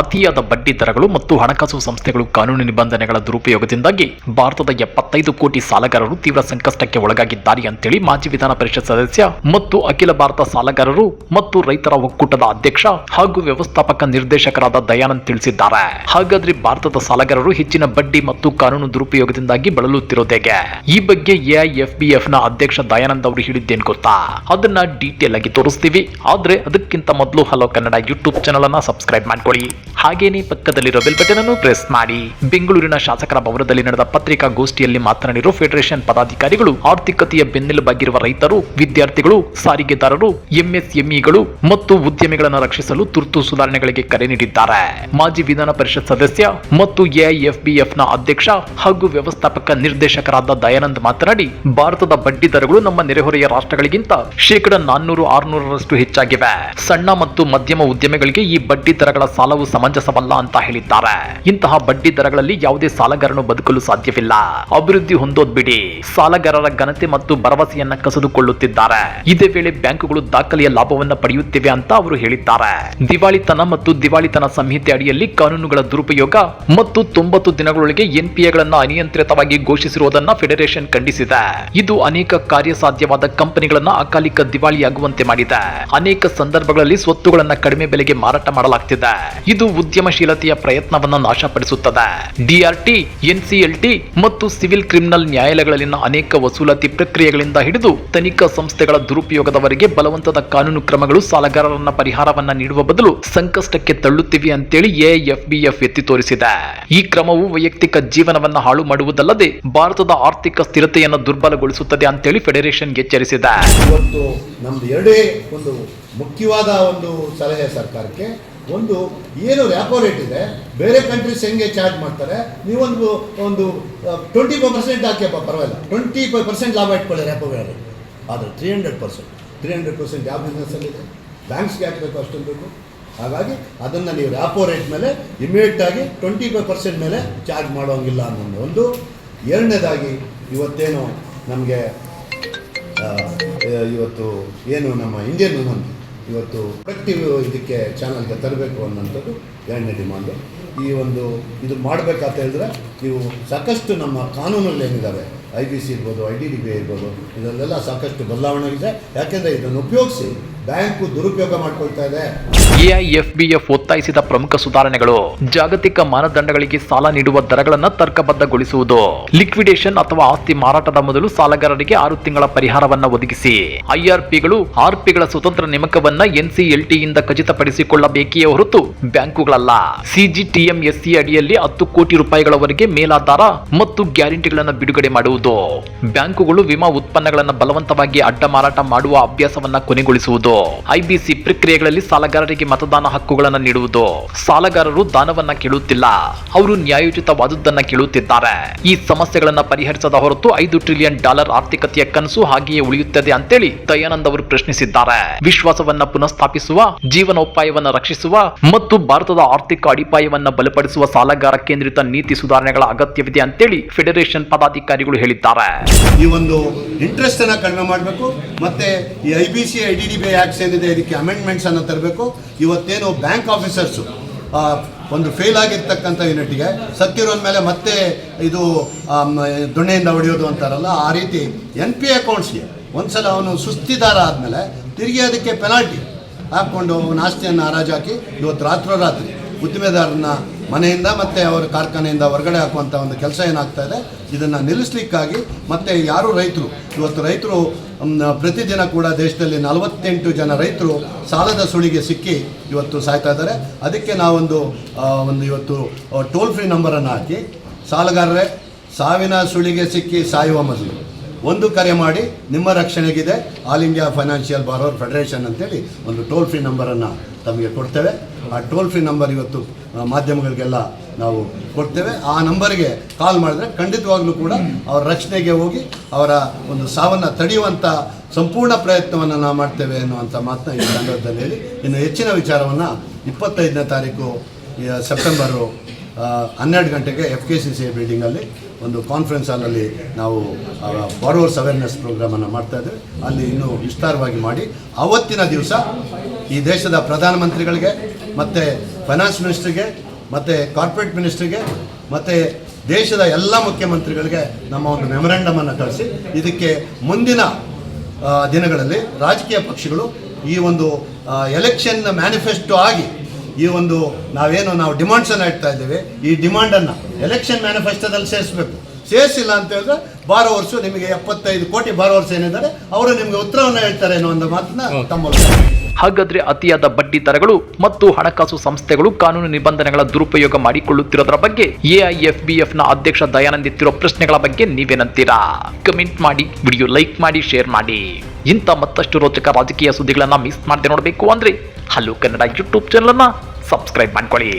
ಅತಿಯಾದ ಬಡ್ಡಿ ದರಗಳು ಮತ್ತು ಹಣಕಾಸು ಸಂಸ್ಥೆಗಳು ಕಾನೂನು ನಿಬಂಧನೆಗಳ ದುರುಪಯೋಗದಿಂದಾಗಿ ಭಾರತದ ಎಪ್ಪತ್ತೈದು ಕೋಟಿ ಸಾಲಗಾರರು ತೀವ್ರ ಸಂಕಷ್ಟಕ್ಕೆ ಒಳಗಾಗಿದ್ದಾರೆ ಅಂತೇಳಿ ಮಾಜಿ ವಿಧಾನ ಪರಿಷತ್ ಸದಸ್ಯ ಮತ್ತು ಅಖಿಲ ಭಾರತ ಸಾಲಗಾರರು ಮತ್ತು ರೈತರ ಒಕ್ಕೂಟದ ಅಧ್ಯಕ್ಷ ಹಾಗೂ ವ್ಯವಸ್ಥಾಪಕ ನಿರ್ದೇಶಕರಾದ ದಯಾನಂದ್ ತಿಳಿಸಿದ್ದಾರೆ. ಹಾಗಾದ್ರೆ ಭಾರತದ ಸಾಲಗಾರರು ಹೆಚ್ಚಿನ ಬಡ್ಡಿ ಮತ್ತು ಕಾನೂನು ದುರುಪಯೋಗದಿಂದಾಗಿ ಬಳಲುತ್ತಿರೋದೇಗೆ? ಈ ಬಗ್ಗೆ ಎಐಎಫ್ಬಿಎಫ್ನ ಅಧ್ಯಕ್ಷ ದಯಾನಂದ್ ಅವರು ಹೇಳಿದ್ದೇನು ಗೊತ್ತಾ? ಅದನ್ನ ಡೀಟೇಲ್ ಆಗಿ ತೋರಿಸ್ತೀವಿ. ಆದ್ರೆ ಅದಕ್ಕಿಂತ ಮೊದಲು ಹಲೋ ಕನ್ನಡ ಯೂಟ್ಯೂಬ್ ಚಾನಲ್ ಅನ್ನ ಸಬ್ಸ್ಕ್ರೈಬ್ ಮಾಡ್ಕೊಳ್ಳಿ. ಹಾಗೇನೆ ಪಕ್ಕದಲ್ಲಿರೋ ಬೆಲ್ ಬಟನ್ ಅನ್ನು ಪ್ರೆಸ್ ಮಾಡಿ. ಬೆಂಗಳೂರಿನ ಶಾಸಕರ ಭವನದಲ್ಲಿ ನಡೆದ ಪತ್ರಿಕಾಗೋಷ್ಠಿಯಲ್ಲಿ ಮಾತನಾಡಿರುವ ಫೆಡರೇಷನ್ ಪದಾಧಿಕಾರಿಗಳು, ಆರ್ಥಿಕತೆಯ ಬೆನ್ನೆಲುಬಾಗಿರುವ ರೈತರು, ವಿದ್ಯಾರ್ಥಿಗಳು, ಸಾರಿಗೆದಾರರು ಎಂಎಸ್ಎಂಇಗಳು ಮತ್ತು ಉದ್ಯಮಿಗಳನ್ನು ರಕ್ಷಿಸಲು ತುರ್ತು ಸುಧಾರಣೆಗಳಿಗೆ ಕರೆ ನೀಡಿದ್ದಾರೆ. ಮಾಜಿ ವಿಧಾನ ಪರಿಷತ್ ಸದಸ್ಯ ಮತ್ತು ಎಐಎಫ್ಬಿಎಫ್ನ ಅಧ್ಯಕ್ಷ ಹಾಗೂ ವ್ಯವಸ್ಥಾಪಕ ನಿರ್ದೇಶಕರಾದ ದಯಾನಂದ್ ಮಾತನಾಡಿ, ಭಾರತದ ಬಡ್ಡಿ ದರಗಳು ನಮ್ಮ ನೆರೆಹೊರೆಯ ರಾಷ್ಟ್ರಗಳಿಗಿಂತ ಶೇಕಡ ನಾನ್ನೂರು, ಆರುನೂರರಷ್ಟು ಹೆಚ್ಚಾಗಿವೆ. ಸಣ್ಣ ಮತ್ತು ಮಧ್ಯಮ ಉದ್ಯಮಿಗಳಿಗೆ ಈ ಬಡ್ಡಿ ದರಗಳ ಸಾಲವು ಸಮಂಜಸವಲ್ಲ ಅಂತ ಹೇಳಿದ್ದಾರೆ. ಇಂತಹ ಬಡ್ಡಿ ದರಗಳಲ್ಲಿ ಯಾವುದೇ ಸಾಲಗಾರನು ಬದುಕಲು ಸಾಧ್ಯವಿಲ್ಲ. ಅಭಿವೃದ್ಧಿ ಹೊಂದೋದ್ ಬಿಡಿ. ಸಾಲಗಾರರ ಘನತೆ ಮತ್ತು ಭರವಸೆಯನ್ನ ಕಸಿದುಕೊಳ್ಳುತ್ತಿದ್ದಾರೆ. ಇದೇ ವೇಳೆ ಬ್ಯಾಂಕುಗಳು ದಾಖಲೆಯ ಲಾಭವನ್ನ ಪಡೆಯುತ್ತಿವೆ ಅಂತ ಅವರು ಹೇಳಿದ್ದಾರೆ. ದಿವಾಳಿತನ ಮತ್ತು ದಿವಾಳಿತನ ಸಂಹಿತೆ ಅಡಿಯಲ್ಲಿ ಕಾನೂನುಗಳ ದುರುಪಯೋಗ ಮತ್ತು ತೊಂಬತ್ತು ದಿನಗಳೊಳಗೆ ಎನ್ಪಿಎಗಳನ್ನು ಅನಿಯಂತ್ರಿತವಾಗಿ ಘೋಷಿಸಿರುವುದನ್ನ ಫೆಡರೇಷನ್ ಖಂಡಿಸಿದೆ. ಇದು ಅನೇಕ ಕಾರ್ಯಸಾಧ್ಯವಾದ ಕಂಪನಿಗಳನ್ನ ಅಕಾಲಿಕ ದಿವಾಳಿಯಾಗುವಂತೆ ಮಾಡಿದೆ. ಅನೇಕ ಸಂದರ್ಭಗಳಲ್ಲಿ ಸ್ವತ್ತುಗಳನ್ನ ಕಡಿಮೆ ಬೆಲೆಗೆ ಮಾರಾಟ ಮಾಡಲಾಗ್ತಿದೆ. ಇದು ಉದ್ಯಮಶೀಲತೆಯ ಪ್ರಯತ್ನವನ್ನು ನಾಶಪಡಿಸುತ್ತದೆ. ಡಿಆರ್ಟಿ ಎನ್ಸಿಎಲ್ಟಿ ಮತ್ತು ಸಿವಿಲ್ ಕ್ರಿಮಿನಲ್ ನ್ಯಾಯಾಲಯಗಳಲ್ಲಿನ ಅನೇಕ ವಸೂಲಾತಿ ಪ್ರಕ್ರಿಯೆಗಳಿಂದ ಹಿಡಿದು ತನಿಖಾ ಸಂಸ್ಥೆಗಳ ದುರುಪಯೋಗದವರೆಗೆ ಬಲವಂತದ ಕಾನೂನು ಕ್ರಮಗಳು ಸಾಲಗಾರರನ್ನ ಪರಿಹಾರವನ್ನ ನೀಡುವ ಬದಲು ಸಂಕಷ್ಟಕ್ಕೆ ತಳ್ಳುತ್ತಿವೆ ಅಂತೇಳಿ ಎಎಫ್ಬಿಎಫ್ ಎತ್ತಿ ತೋರಿಸಿದೆ. ಈ ಕ್ರಮವು ವೈಯಕ್ತಿಕ ಜೀವನವನ್ನ ಹಾಳು ಮಾಡುವುದಲ್ಲದೆ ಭಾರತದ ಆರ್ಥಿಕ ಸ್ಥಿರತೆಯನ್ನು ದುರ್ಬಲಗೊಳಿಸುತ್ತದೆ ಅಂತೇಳಿ ಫೆಡರೇಷನ್ ಎಚ್ಚರಿಸಿದೆ. ಇವತ್ತು ನಮ್ದು ಎರಡೇ ಒಂದು ಮುಖ್ಯವಾದ ಒಂದು ಸಲಹೆ ಸರ್ಕಾರಕ್ಕೆ ಒಂದು ಏನು ರ್ಯಾಪೋ ರೇಟ್ ಇದೆ ಬೇರೆ ಕಂಟ್ರೀಸ್ ಹೆಂಗೆ ಚಾರ್ಜ್ ಮಾಡ್ತಾರೆ, ನೀವೊಂದು, ಒಂದು ಟ್ವೆಂಟಿ ಫೈವ್ ಪರ್ಸೆಂಟ್ ಹಾಕಿಯಪ್ಪ ಪರವಾಗಿಲ್ಲ. ಟ್ವೆಂಟಿ ಫೈವ್ ಪರ್ಸೆಂಟ್ ಲಾಭ ಇಟ್ಕೊಳ್ಳಿ ರ್ಯಾಪೋ ರೇಟ್ ಆದರೆ three hundred percent three hundred percent ಯಾವ ಬಿಸ್ನೆಸ್ಸಲ್ಲಿದೆ ಬ್ಯಾಂಕ್ಸ್ಗೆ ಹಾಕಬೇಕು, ಅಷ್ಟೊಂದು ಬೇಕು ಹಾಗಾಗಿ ಅದನ್ನು ನೀವು ರ್ಯಾಪೋ ರೇಟ್ ಮೇಲೆ ಇಮಿಡಿಯೇಟ್ ಆಗಿ ಟ್ವೆಂಟಿ ಫೈವ್ ಪರ್ಸೆಂಟ್ ಮೇಲೆ ಚಾರ್ಜ್ ಮಾಡೋಂಗಿಲ್ಲ ಅನ್ನೋದು ಒಂದು. ಎರಡನೇದಾಗಿ, ಇವತ್ತೇನು ನಮಗೆ ಇವತ್ತು ಏನು ನಮ್ಮ ಇಂಡಿಯನ್ ವುಮನ್ ಇವತ್ತು ಪ್ರೊಡಕ್ಟಿವ್ ಇದಕ್ಕೆ ಚಾನಲ್ಗೆ ತರಬೇಕು ಅನ್ನೋಂಥದ್ದು ಎರಡನೇ ಡಿಮಾಂಡು ಈ ಒಂದು ಇದು ಮಾಡಬೇಕಂತ ಹೇಳಿದ್ರೆ ನೀವು ಸಾಕಷ್ಟು ನಮ್ಮ ಕಾನೂನಲ್ಲಿ ಏನಿದ್ದಾವೆ ಐ ಬಿ ಸಿ ಇರ್ಬೋದು ಐ ಡಿ ಡಿ ಬಿ ಇರ್ಬೋದು, ಇದರಲ್ಲೆಲ್ಲ ಸಾಕಷ್ಟು ಬದಲಾವಣೆ ಇದೆ ಯಾಕೆಂದರೆ ಇದನ್ನು ಉಪಯೋಗಿಸಿ. ಬ್ಯಾಂಕು ದುರುಪಯೋಗ ಮಾಡ್ಕೊಳ್ತಾ ಇದೆ. ಎಐಎಫ್ಬಿಎಫ್ ಒತ್ತಾಯಿಸಿದ ಪ್ರಮುಖ ಸುಧಾರಣೆಗಳು ಜಾಗತಿಕ ಮಾನದಂಡಗಳಿಗೆ ಸಾಲ ನೀಡುವ ದರಗಳನ್ನು ತರ್ಕಬದ್ಧಗೊಳಿಸುವುದು. ಲಿಕ್ವಿಡೇಷನ್ ಅಥವಾ ಆಸ್ತಿ ಮಾರಾಟದ ಮೊದಲು ಸಾಲಗಾರರಿಗೆ ಆರು ತಿಂಗಳ ಪರಿಹಾರವನ್ನು ಒದಗಿಸಿ. ಐಆರ್ಪಿಗಳು ಆರ್ಪಿಗಳ ಸ್ವತಂತ್ರ ನೇಮಕವನ್ನ ಎನ್ಸಿಎಲ್ಟಿಯಿಂದ ಖಚಿತಪಡಿಸಿಕೊಳ್ಳಬೇಕೇ ಹೊರತು ಬ್ಯಾಂಕುಗಳಲ್ಲ. ಸಿಜಿಟಿಎಂಎಸ್ಸಿ ಅಡಿಯಲ್ಲಿ ಹತ್ತು ಕೋಟಿ ರೂಪಾಯಿಗಳವರೆಗೆ ಮೇಲಾಧಾರ ಮತ್ತು ಗ್ಯಾರಂಟಿಗಳನ್ನು ಬಿಡುಗಡೆ ಮಾಡುವುದು. ಬ್ಯಾಂಕುಗಳು ವಿಮಾ ಉತ್ಪನ್ನಗಳನ್ನು ಬಲವಂತವಾಗಿ ಅಡ್ಡ ಮಾರಾಟ ಮಾಡುವ ಅಭ್ಯಾಸವನ್ನ ಕೊನೆಗೊಳಿಸುವುದು. ಐಬಿಸಿ ಪ್ರಕ್ರಿಯೆಗಳಲ್ಲಿ ಸಾಲಗಾರರಿಗೆ ಮತದಾನ ಹಕ್ಕುಗಳನ್ನು ನೀಡುವುದು. ಸಾಲಗಾರರು ದಾನವನ್ನ ಕೇಳುತ್ತಿಲ್ಲ. ಅವರು ನ್ಯಾಯೋಚಿತವಾದುದನ್ನ ಕೇಳುತ್ತಿದ್ದಾರೆ. ಈ ಸಮಸ್ಯೆಗಳನ್ನ ಪರಿಹರಿಸದ ಹೊರತು ಐದು ಟ್ರಿಲಿಯನ್ ಡಾಲರ್ ಆರ್ಥಿಕತೆಯ ಕನಸು ಹಾಗೆಯೇ ಉಳಿಯುತ್ತದೆ ಅಂತೇಳಿ ದಯಾನಂದ್ ಅವರು ಪ್ರಶ್ನಿಸಿದ್ದಾರೆ. ವಿಶ್ವಾಸವನ್ನ ಪುನಃಸ್ಥಾಪಿಸುವ, ಜೀವನೋಪಾಯವನ್ನ ರಕ್ಷಿಸುವ ಮತ್ತು ಭಾರತದ ಆರ್ಥಿಕ ಅಡಿಪಾಯವನ್ನ ಬಲಪಡಿಸುವ ಸಾಲಗಾರ ಕೇಂದ್ರಿತ ನೀತಿ ಸುಧಾರಣೆಗಳ ಅಗತ್ಯವಿದೆ ಅಂತೇಳಿ ಫೆಡರೇಷನ್ ಪದಾಧಿಕಾರಿಗಳು ಹೇಳಿದ್ದಾರೆ. ಈ ಒಂದು ಇಂಟ್ರೆಸ್ಟನ್ನು ಕಡಿಮೆ ಮಾಡಬೇಕು. ಮತ್ತೆ ಈ I B C I D D B acts ಏನಿದೆ, ಇದಕ್ಕೆ ಅಮೆಂಡ್ಮೆಂಟ್ಸನ್ನು ತರಬೇಕು. ಇವತ್ತೇನು ಬ್ಯಾಂಕ್ ಆಫೀಸರ್ಸು ಒಂದು ಫೇಲ್ ಆಗಿರ್ತಕ್ಕಂಥ ಯೂನಿಟ್ಗೆ ಸತ್ತಿರೋ ಮೇಲೆ ಮತ್ತೆ ಇದು ದೊಣ್ಣೆಯಿಂದ ಹೊಡೆಯೋದು ಅಂತಾರಲ್ಲ, ಆ ರೀತಿ ಎನ್ ಪಿ ಅಕೌಂಟ್ಸ್ಗೆ ಒಂದ್ಸಲ ಅವನು ಸುಸ್ತಿದಾರ ಆದಮೇಲೆ ತಿರುಗಿ ಅದಕ್ಕೆ ಪೆನಾಲ್ಟಿ ಹಾಕ್ಕೊಂಡು ಅವನ ಆಸ್ತಿಯನ್ನು ಹರಾಜಾಕಿ ಇವತ್ತು ರಾತ್ರೋರಾತ್ರಿ ಉದ್ದಿಮೆದಾರನ ಮನೆಯಿಂದ ಮತ್ತು ಅವರ ಕಾರ್ಖಾನೆಯಿಂದ ಹೊರಗಡೆ ಹಾಕುವಂಥ ಒಂದು ಕೆಲಸ ಏನಾಗ್ತಾ ಇದೆ, ಇದನ್ನು ನಿಲ್ಲಿಸ್ಲಿಕ್ಕಾಗಿ ಮತ್ತು ಯಾರು ರೈತರು? ಇವತ್ತು ರೈತರು ಪ್ರತಿದಿನ ಕೂಡ ದೇಶದಲ್ಲಿ ನಲವತ್ತೆಂಟು ಜನ ರೈತರು ಸಾಲದ ಸುಳಿಗೆ ಸಿಕ್ಕಿ ಇವತ್ತು ಸಾಯ್ತಾ ಇದ್ದಾರೆ. ಅದಕ್ಕೆ ನಾವೊಂದು ಒಂದು ಇವತ್ತು ಟೋಲ್ ಫ್ರೀ ನಂಬರನ್ನು ಹಾಕಿ, ಸಾಲಗಾರರೇ, ಸಾವಿನ ಸುಳಿಗೆ ಸಿಕ್ಕಿ ಸಾಯುವ ಮೊದಲು ಒಂದು ಕರೆ ಮಾಡಿ, ನಿಮ್ಮ ರಕ್ಷಣೆಗಿದೆ, all India financial borrower federation ಅಂತೇಳಿ ಒಂದು ಟೋಲ್ ಫ್ರೀ ನಂಬರನ್ನು ತಮಗೆ ಕೊಡ್ತೇವೆ. ಆ ಟೋಲ್ ಫ್ರೀ ನಂಬರ್ ಇವತ್ತು ಮಾಧ್ಯಮಗಳಿಗೆಲ್ಲ ನಾವು ಕೊಡ್ತೇವೆ. ಆ ನಂಬರ್ಗೆ ಕಾಲ್ ಮಾಡಿದ್ರೆ ಖಂಡಿತವಾಗ್ಲೂ ಕೂಡ ಅವರ ರಕ್ಷಣೆಗೆ ಹೋಗಿ ಅವರ ಒಂದು ಸಾವನ್ನ ತಡೆಯುವಂಥ ಸಂಪೂರ್ಣ ಪ್ರಯತ್ನವನ್ನು ನಾವು ಮಾಡ್ತೇವೆ ಅನ್ನುವಂಥ ಮಾತನ್ನ ಈ ಸಂದರ್ಭದಲ್ಲಿ ಹೇಳಿ. ಇನ್ನು ಹೆಚ್ಚಿನ ವಿಚಾರವನ್ನು ಇಪ್ಪತ್ತೈದನೇ ತಾರೀಕು ಸೆಪ್ಟೆಂಬರು ಹನ್ನೆರಡು ಗಂಟೆಗೆ ಎಫ್ ಕೆ ಸಿ ಸಿ ಬಿಲ್ಡಿಂಗಲ್ಲಿ ಒಂದು ಕಾನ್ಫರೆನ್ಸ್ ಹಾಲಲ್ಲಿ ನಾವು ಬಾರೋರ್ಸ್ ಅವೇರ್ನೆಸ್ ಪ್ರೋಗ್ರಾಮನ್ನು ಮಾಡ್ತಾ ಇದ್ದೇವೆ. ಅಲ್ಲಿ ಇನ್ನೂ ವಿಸ್ತಾರವಾಗಿ ಮಾಡಿ. ಅವತ್ತಿನ ದಿವಸ ಈ ದೇಶದ ಪ್ರಧಾನಮಂತ್ರಿಗಳಿಗೆ ಮತ್ತು ಫೈನಾನ್ಸ್ ಮಿನಿಸ್ಟ್ರಿಗೆ ಮತ್ತು ಕಾರ್ಪೊರೇಟ್ ಮಿನಿಸ್ಟ್ರಿಗೆ ಮತ್ತು ದೇಶದ ಎಲ್ಲ ಮುಖ್ಯಮಂತ್ರಿಗಳಿಗೆ ನಮ್ಮ ಒಂದು ಮೆಮೊರೆಂಡಮನ್ನು ಕಳಿಸಿ ಇದಕ್ಕೆ ಮುಂದಿನ ದಿನಗಳಲ್ಲಿ ರಾಜಕೀಯ ಪಕ್ಷಗಳು ಈ ಒಂದು ಎಲೆಕ್ಷನ್ ಮ್ಯಾನಿಫೆಸ್ಟೋ ಆಗಿ ಈ ಒಂದು ನಾವೇನು ನಾವು ಡಿಮಾಂಡ್ಸನ್ನು ಇಡ್ತಾ ಇದ್ದೇವೆ ಈ ಡಿಮಾಂಡನ್ನು ಎಲೆಕ್ಷನ್ ಮ್ಯಾನಿಫೆಸ್ಟೋದಲ್ಲಿ ಸೇರಿಸಬೇಕು. ಸೇರಿಸಿಲ್ಲ ಅಂತ ಹೇಳಿದ್ರೆ ವರ್ಷ ನಿಮಗೆ ಎಪ್ಪತ್ತೈದು ಕೋಟಿ ಬಾರೋವರ್ಸ್ ಏನಿದ್ದಾರೆ ಅವರು ನಿಮಗೆ ಉತ್ತರವನ್ನು ಹೇಳ್ತಾರೆ ಅನ್ನೋ ಒಂದು ಮಾತನ್ನ ತಮ್ಮ ಹಾಗಾದ್ರೆ ಅತಿಯಾದ ಬಡ್ಡಿ ದರಗಳು ಮತ್ತು ಹಣಕಾಸು ಸಂಸ್ಥೆಗಳು ಕಾನೂನು ನಿಬಂಧನೆಗಳ ದುರುಪಯೋಗ ಮಾಡಿಕೊಳ್ಳುತ್ತಿರೋದರ ಬಗ್ಗೆ ಎಐಎಫ್ಬಿಎಫ್ನ ಅಧ್ಯಕ್ಷ ದಯಾನಂದ್ ಎತ್ತಿರೋ ಪ್ರಶ್ನೆಗಳ ಬಗ್ಗೆ ನೀವೇನಂತೀರಾ? ಕಮೆಂಟ್ ಮಾಡಿ, ವಿಡಿಯೋ ಲೈಕ್ ಮಾಡಿ, ಶೇರ್ ಮಾಡಿ. ಇಂಥ ಮತ್ತಷ್ಟು ರೋಚಕ ರಾಜಕೀಯ ಸುದ್ದಿಗಳನ್ನ ಮಿಸ್ ಮಾಡದೆ ನೋಡಬೇಕು ಅಂದ್ರೆ ಹಲೋ ಕನ್ನಡ ಯೂಟ್ಯೂಬ್ ಚಾನಲ್ ಅನ್ನ ಸಬ್ಸ್ಕ್ರೈಬ್ ಮಾಡ್ಕೊಳ್ಳಿ.